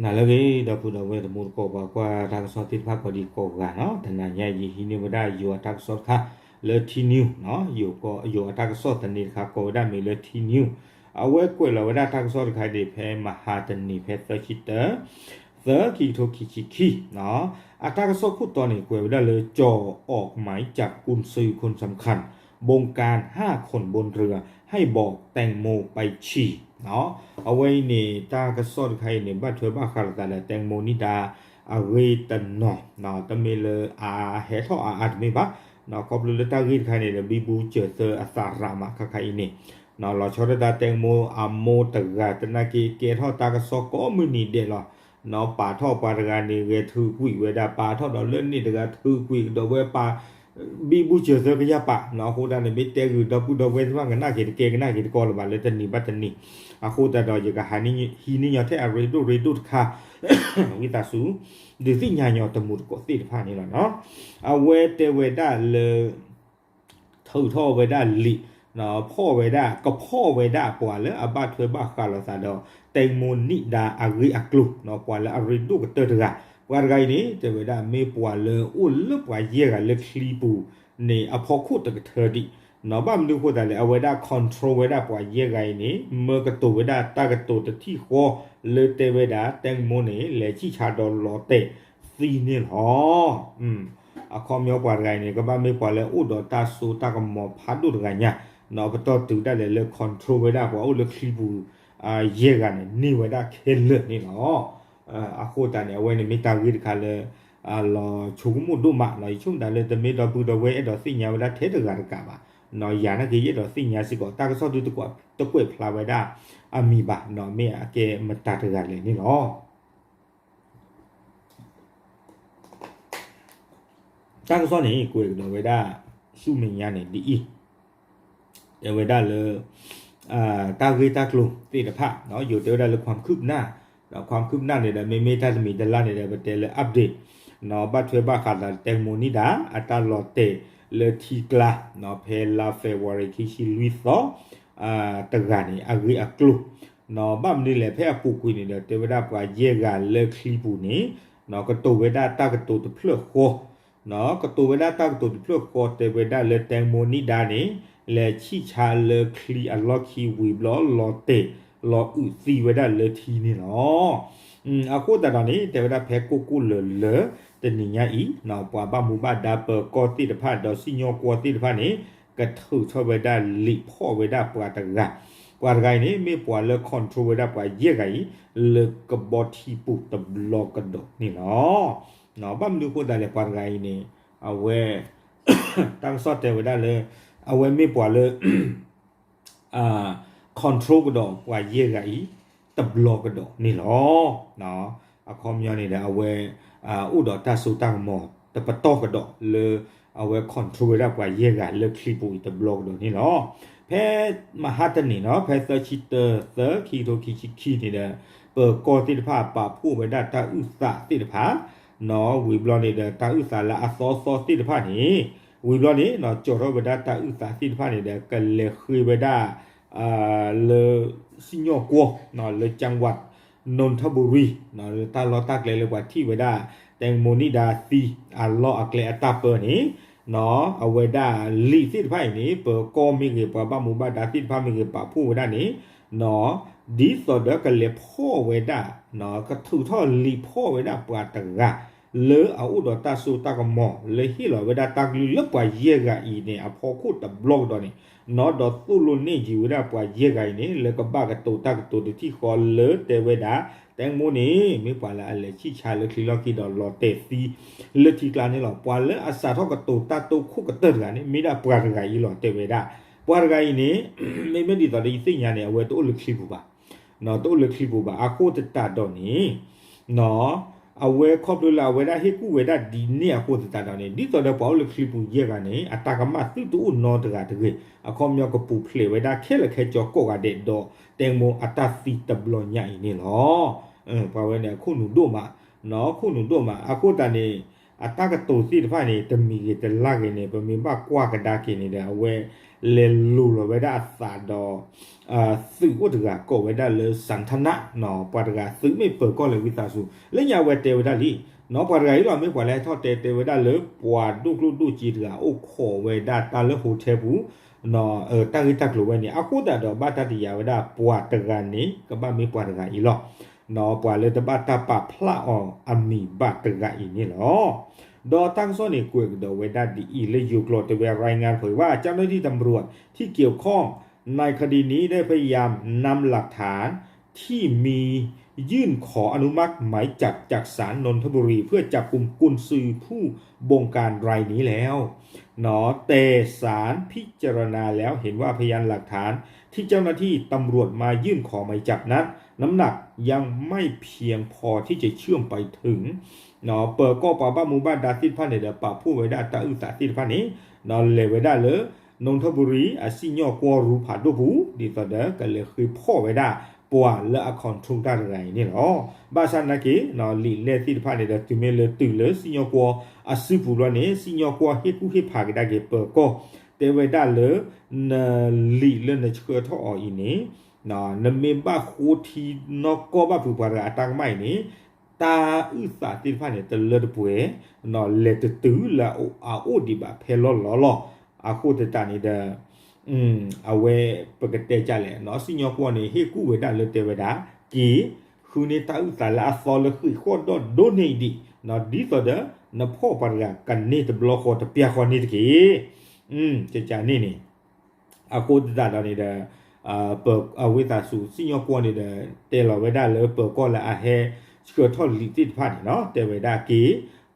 na lagi da pu da we da mur ko ba kwa tak so tit pha ko di ko ga no ta na ya yi hi ni da yu tak so kha le ti new no yu ko yu tak so ta ni kha ko da mi le ti new a we ko la wa da tak so kha de phe ma ha ta ni phe so chi ta the ki to ki ki ki เนาะอัตราโซ่คู่ตอนนี้กวยได้เลยจ่อออกหมายจับกุนซือคนสำคัญ บงการ 5 คนบนเรือให้บอกแตงโมไปฉี่ နော်အဝိနေတာကစော့ခိုင်နေဘတ်ထွေးဘခါတလည်းတန်မိုနီတာအဝေတနောနော်တမေလအာဟဲထောအာအတ်မေပါနော်ကောပလူလတာဂိခိုင်နေဘီဘူးချေသအစာရာမခခိုင်နေနော်လောချောတာတန်မိုအမိုတကတနကီကေထောတာကစော့ကောမူနီတဲ့လောနော်ပါထောပါတကနေဝေသူကွိဝေတာပါထောတော့လွတ်နေတကသူကွိတော့ဝဲပါ สารามะคาใครนี่เนาะเราชอดาแตงโมอาโมตะกาตนากีเกทอตากระสอก็มือนี่เดลอเนาะป่าท่อปาตะกานี่เวทือกุยเวดาป่าท่อดอเล่นนี่ตะกาทือกุยดอเวป่า ဘီဘူးချေစကရပါနော်ခုဒါနေမိတဲကူဒပူဒဝဲစမငနာကေကေကနာကေကောလပါလေတနီဘတ်နီအခုတတော်ရကဟာနီဟီနီညတဲ့ရီဒိုရီဒိုခါဝိတာစုဒီသိညာညောတမှုကိုသိတဖာနေလားနော်အဝဲတဲဝဲဒါလေထောထောဝဲဒါလီနော်พ่อเวดาก็พ่อ ဝါရဂိုင်းနေတေဝဒမေပွာလေဥလပွာယေကလက်ခလီပူနေအဖို့ခုတကထဒီနော်ဘာမလို့ခိုတာလေအဝေဒကွန်ထရိုဝေဒပွာယေဂိုင်းနေမကတိုဝေဒတာကတိုတတိခောလေတေဝေဒတန်မိုနေလေချီချာတော်လောတဲ့စီနေဟောอืมအခေါ်မျိုးပွာဂိုင်းနေကဘာမေပွာလေဥဒတာဆူတာကမောဖာဒုဒကညာနော်ဘတော်တူတက်လေလေကွန်ထရိုဝေဒပွာဥလေခီဘူးအာယေဂိုင်းနေနေဝေဒခဲလေနေနော် အခုတန်နေဝဲနေမိတာဝီတခါလဲအလောချုံမှုတို့မနော်ချုံတယ်လေတမေတော်ဘူးတော်ဝဲအဲ့တော့စိညာဝလာထဲတကရကပါနော်ယာနကေရတော့စိညာစီကောတာကဆော့တူတကွတကွဖလာဝဲတာအမိပါနော်မေအကဲမတာတကလေနိနော်တာကဆော့နေကိုယ်တော်ဝဲတာရှုမင်ရနေဒီအီရဝဲတာလေအာတာဂေတာကလုံးတေတဖနော်ယူတေတာလေခွမ်ခုနာ နော်ความคืบหน้าเนี่ยเมเมทัสมีดลาเนี่ยเบเตลอัปเดตเนาะบัดเวบาคาดาเตโมนิดาอัตาลอเตเลทีกลาเนาะเพลาเฟวาริคิชิลุยซออ่าตะกานี่อะกรีอะกลุเนาะบัมนี่แหละเพอปูกุยนี่เตวดาปาเยกาเลคลีปูนี่เนาะกะตุเวดาตะกะตุตะพลโคเนาะกะตุเวดาตะกะตุตะพลโคเตเวดาเลเตโมนิดานี่เลชิชาเลคลีอะลอคีวีบลอลอเต လောလောတေလောဥစီဝဒလေတီနေနော်อืมအခုတတော်နေတေဝဒဖဲကိုကုလလတနိညာဤနော်ပွားပမူပါဒါပကောတိတဖတ်တော်စီညောကောတိတဖတ်နေကထုချဝဒလီဖောဝဒပွားတကပွားဂိုင်နေမေပွားလေကွန်ထရိုဝဒပွားယေဂိုင်လေကဘောတီပူတဘလောကဒနေနော်နော်ဘာမလူကိုဒါလေပွားဂိုင်နေအဝဲတန်းစော့တေဝဒလေအဝဲမေပွားလေအာ control ကတော့ဟိုရေကဤတဘလော့ကတော့နေလောနော်အခေါ်မျိုးနေတယ်အဝဲအာဥတော်တဆူတန်မောတပတော့ကတော့လေအဝဲ control ရကွာရေကလေခလီပူတဘလော့ကတော့နေလောဖဲမဟာတနေနော်ဖဲသချီတသခီတိုခီချီခီနေတဲ့ပကောတိတဖာပါဖို့ဝဒတာဥစတိတဖာနော်ဝီဘလော့နေတဲ့တာဥစလာအစောစောတိတဖာနေဝီဘလော့နေနော်ကြော်တော့ဝဒတာဥစတိတဖာနေတဲ့ကလေခွေဝဒ le sinyo kuo no le changwat non thaburi no le ta lo tak le le wa thi we da teng moni da ti a lo a kle ata per ni no a we da li sit phai ni per ko mi ge pa ba mu ba da sit pha mi ge pa phu we da ni no ဒီဆိုတော့ကလေဖို့ဝေဒနော်ကထူထောလီဖို့ဝေဒပွားတရာ လေအဥဒတာဆူတကမောလေဟီလဝေဒတာကလူလပွားယေဂါဤနေအဖို့ခုတဘလော့တော့နေနော်တော့သူ့လိုနေကြီးဝရပွားရေကိုင်းနေလကပကတူတကတူတိခေါ်လေတေဝဒတန်မိုနေမေပွာလာအလေချိချာလခီလော်ကီတော့လော်တေစီလတိကလာနေလောပွာလအစာတော့ကတူတတူခုကတဲ့ကနေမိဒါပွားကကြီးလော်တေဝဒပွားကကြီးနေမေမဒီတော့ဒီစိညာနေအဝဲတူလခီပူပါနော်တူလခီပူပါအခုတတတော့နေနော် အဝဲခေါပလာဝဲဒါဟေကူဝဲဒါဒီနေအခုတတာနေဒီတော့ပေါ်လခလီပူရေကနေအတာကမသူတူနော်တကတကအခေါမြောက်ကပူဖလေဝဲဒါခဲလခဲကြောကောကတဲ့တော့တင်မအတာစီတဘလညိုင်နေလောအင်းပါဝဲနေခုနုတို့မှာနော်ခုနုတို့မှာအခုတန်နေ ataka to si de phani de mi ge de la ge ne ba mi ba kwa ka da ke ne da we le lu lo we da sa do အာသုဝတကကောဝဒလစန္ထနာနောပဒကသုမေပကောလဝိတာစုလညာဝတေဝဒလီနောပဒကရီလောမေကွာလဲထောတေတေဝဒလပွာဒုကလုဒုကြည်တကအိုခောဝဒတာလဟိုသေးဘူးနော်အတန်ကြီးတက်လို့ဝဲနေအခုတတော်ဘာတတိယဝဒပွာတကနေကပမေပွာတကဤလော นอกว่าเลยตบาตาปาพระออันมีบาตกะอีนี่เนาะดอตั้งซ่อนอีกเวกเดเวด้าดีอีเลยอยู่โกรตเวรายงานเผยว่าเจ้าหน้าที่ตำรวจที่เกี่ยวข้องในคดีนี้ได้พยายามนำหลักฐานที่มียื่นขออนุมัติหมายจับจากศาลนนทบุรี เพื่อจับกลุ่มกุนซือผู้บงการรายนี้แล้ว หนอเตศาลพิจารณาแล้วเห็นว่าพยานหลักฐานที่เจ้าหน้าที่ตำรวจมายื่นขอหมายจับนั้น น้ำหนักยังไม่เพียงพอที่จะเชื่อมไปถึง เนาะเปิดก็ปาบ้ามูบ้านดาติดพันเนี่ยเดี๋ยวปาผู้ไว้ได้ตาอึสาติดพันนี้เนาะเลยไว้ได้เลยนนทบุรีอาซิญอกวรูผาดูบูดีต่อเด้อก็เลยคือพ่อไว้ได้ปัวและอคอนทุงได้ไรนี่หรอบาชานาเกเนาะลีเลติดพันเนี่ยเดี๋ยวตุเมเลยตื่นเลยซิญอกวอาซิบูรเนี่ยซิญอกวเฮกูเฮพากิได้เกเปิดก็เตไว้ได้เลยนลีเลนเชื่อท่ออีนี่ နာနမေဘခိုတီနောကောဘဘူပါရာတန်မိုင်နီတာဥစာတိဖာနေတလတ်ပွဲနော်လက်တူလာအာအိုဒီဘာဖဲလောလောလောအခုတတနေတဲ့အင်းအဝဲပကတဲ့ကြလဲနော်စညောကောနေဟေကူဝေတာလက်တဲ့ဝဒါကီခုနေတာဥစာလာဆောလခိခေါ်တော့ဒိုနေဒီနော်ဒီဆိုတဲ့နဖောပါရကနေတဘလော့ခေါ်တပြခေါ်နေတကီอืมကြကြနေနေအခုတတနေတဲ့ အာပအဝိတာစုစညောကောနေတဲ့တေလဝေဒလေပကောလာအဟေစကထောလီတိဖာနေနော်တေဝေဒကေ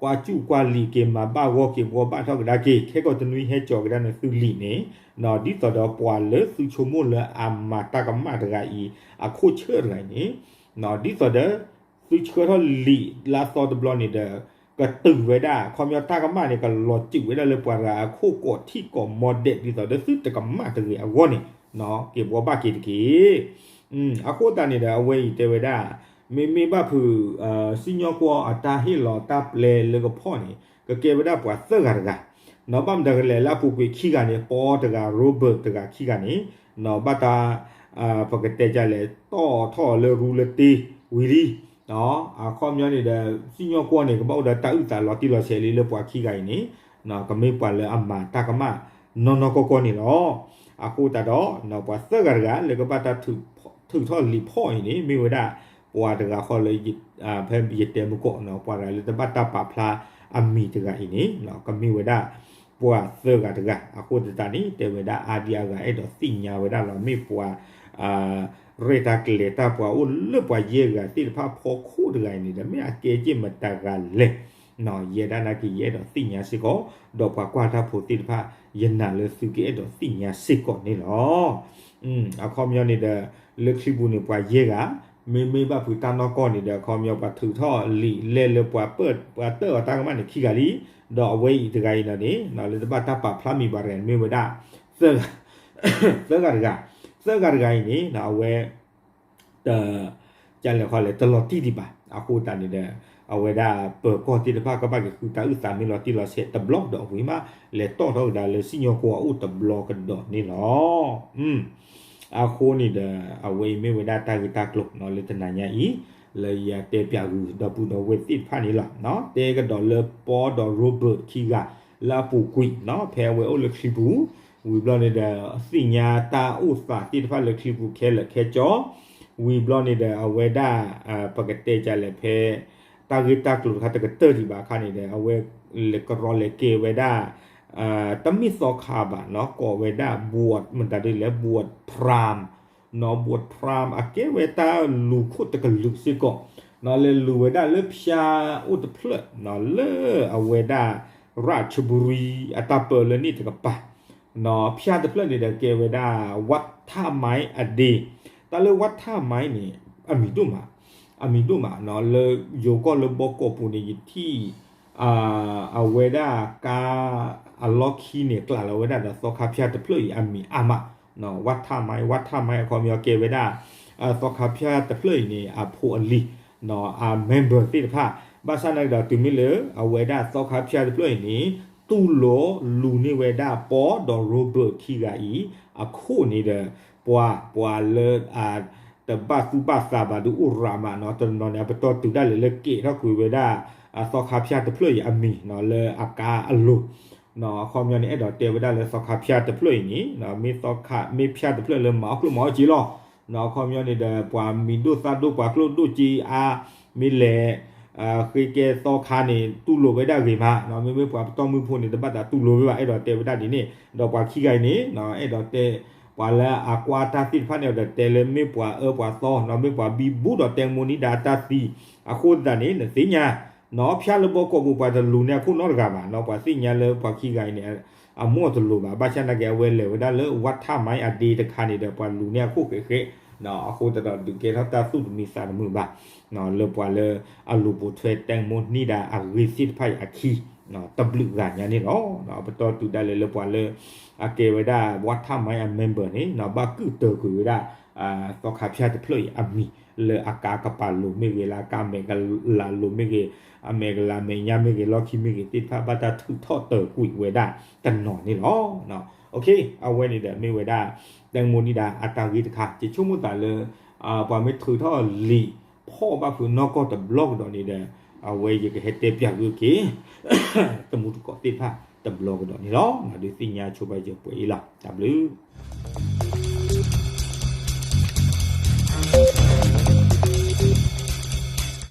ကွာကျူကွာလီကေမှာပဝော့ကေဘောပထောက်ဒါကေခဲကောတနွီဟဲကြော်ကဒနသုလီနေနော်ဒီတော်တော်ပွာလေသူချုံမလအမတာကမတရာဤအခုချေရနေနော်ဒီတော်တော်သူချေရလီလာတော်တဘလနေတဲ့ ကတူဝဲဒါခွန်မြတာကမနေကလောจิဝဲဒါလေပွာရာခုကောတိကောမော်ဒက်ဒီတော်တော့သူတကမတကေအဝနေနော်ကေဘောဘာကေတကေอืมအခုတန်နေတဲ့အဝဲတေဝဒါမေမေဘဖူအာစညောကွာအတာဟီလောတပ်လေလေကဖောနေကကေဝဒပွားသဂရကနောဘမ်ဒဂလေလာပူကွေခီကနေပေါ်တကရိုဘတ်တကခီကနေနောဘတာအာပကတဲ့ကြလေတော့ထော်လေရူလတီဝီလီ နော်အခေါမျောနေတဲ့စညောကွာနေကပောက်တာတူတာလော်တီလော်ဆယ်လေးလေပွားခီကိုင်းနေနော်ကမေပွားလေအမတာကမနော်နော်ကောကောနေတော့အခုတတော့နော်ပွားသဂရကလေကပတာထုထုထော်လီဖောနေမိဝဒါပွာတကခေါ်လေအာဖဲဘီတဲမကောနော်ပွာရလေတပတ်တပဖလာအမီတကအိနေနော်ကမီဝဒ ပွာစေကတကအခုတတနီတေဝဒအာဒီယာကအဲ့တော့သိညာဝဒလောမေပွာအာရေတာကလေတာပွာဥလပွာယေကတိဖာဖို့ခုဒဂိုင်းနေတယ်မေအကေကြည့်မတကလေနော်ယေဒနာကိယေတော့သိညာစိကောတော့ပွာကွာတာဖို့တိဖာယနာလစုကေတော့သိညာစိကောနေလောอืมအခေါ်မျောနေတဲ့လက်ခိဘူးနေပွာယေကမေမေဘဖူတန်တော့ကောနေတဲ့ခေါ်မျောပွာထူထောလီလဲလပွာပတ်ပွာတော့တာကမနေခိကလီ တော့အဝေးတကယ်လာနေနော်လေတပတ်တပတ်ဖလာမီပါတယ်မေဝဒသက်ကသက်ကတကသက်ကတကနေနော်အဝဲတကြလေခေါ်လေတလော်တီဒီပါအခုတန်နေတဲ့အဝဲဒါပကောတီတပတ်ကပတ်ကကူတာဥစာမီလော်တီလော်ဆက်တဘလော့တော့ဝိမလေတော့တော့ဒါလေစညောကိုအုတ်တဘလော့ကတော့နေနော်อืมအခုနေတဲ့အဝေးမေဝဒတာဂတာကလုနော်လေတနညာဤ လေရတဲ့ပြကူတော့ပူတော့ဝက်တိဖာနေလားနော်တဲကတော့လေပေါ်တော့ရိုဘတ်ခီကလာပူကွိနော်ဖဲဝဲအိုလက်ခီဘူးဝီဘလော့နေတဲ့အစညာတာဥစာတိတဖာလက်ခီဘူးခဲလက်ခဲကြောဝီဘလော့နေတဲ့အဝဲဒါပကတဲ့ကြလည်းဖဲတာဂီတာကလူခတ်ကတဲ့ဒီဘာခါနေတဲ့အဝဲလက်ကရောလက်ကေဝဲဒါအာတမိစောခါပါနော်ကောဝဲဒါဘဝတ်မတတယ်လေဘဝတ်ဖရမ် นอบวดพรามอาเกเวตาลูคุตะกลุสิกนอเลลูเวดาเลพชาอุตเพลนอเลอเวดาราชบุรีอัตาเปลนี่ตะกปะนอพชาตะเพลนี่เดเกเวดาวัดท่าไม้อดีตาเลวัดท่าไม้นี่อามีดุมาอามีดุมาเนาเลโยก็เลบอกปุนิยที่อ่าอาเวดากาอัลล็อกฮีเนี่ยกล่าวเวดาดาซอคาพิยาตะเพลออามีอามา နော်ဝတ်ထမိုင်ဝတ်ထမိုင်အခေါ်မျိုးကေဝဒအသောခဖျာတပလို့နေအဖိုအလီနော်အ member တိတဖဘာသာနိုင်တော့တူမီလေအဝေဒသောခါဖြာပြည့်နေတူလောလူနေဝေဒပေါ်ဒေါ်ရိုဘတ်ခီဂါဤအခုနေတဲ့ပွာပွာလေအာတဘတ်သူဘတ်စာဘဒူဥရာမနော်တနော်နေပတော်တူဒါလေလေကေတော့ကွေဝေဒသောခါဖြာတပြည့်အမီနော်လေအကာအလု နော်ခေါမယနေအဲ့တော့တေဝဒလေသောခါဖြာတပြည့်နီနော်မေသောခါမေဖြာတပြည့်လေမောက်လို့မောကြီးလောနော်ခေါမယနေတဲ့ပွာမီဒုသဒုပွာကလုဒုကြီးအာမီလေအာခေကေသောခါနေတူလိုဝေဒဂေမနော်မေမေပွာတော်မူဖို့နေတပတ်တာတူလိုဝေပါအဲ့တော့တေဝဒဒီနေ့တော့ပွာခိကိုင်နေနော်အဲ့တော့တေပွာလာအကွာတာတိဖာနေတော့တယ်လေမေပွာအပွာသောနော်မေပွာဘီဘူးတော့တဲမူနီဒါတာစီအခုဒန်နေသိညာ နော်ဖျားလဘောကိုဘူပွာတလူနေခုနော်တကပါနော်ပွာသိညာလေပွာခိကိုင်နေအမောတလူပါဘာချန်တကယ်ဝဲလေဝဒါလေဝတ်ထမိုင်းအဒီတခါနေတဲ့ပွာလူနေခုခေခေနော်အခုတော့ဒီကေထတာသုဒမီစာမှုပါနော်လေပွာလေအလူဘူထွဲတန်မွန်နီဒါအရီစစ်ဖိုင်အခီနော်တဘလူကညာနေနော်နော်ပတော်တူတယ်လေပွာလေအကေဝဒါဝတ်ထမိုင်းအမန်ဘာနေနော်ဘာကူတကူဝဒါအာတော့ခါဖျားတပလို့အမီ le akakapalo mege la ka mega la lo mege a mega la menya mege lo ki mege ti ta bata thu tho tờ kui we da tan no ni lo no okay a we ni da me we da dang mo ni da atawi ta kha ti chu mu ta le a pa me thu tho li pho ba phu no ko ta blog do ni da a we ye ke hete pya ku ki ta mu ko ti pha ta blog do ni lo na de ti nya chu ba je pu ila w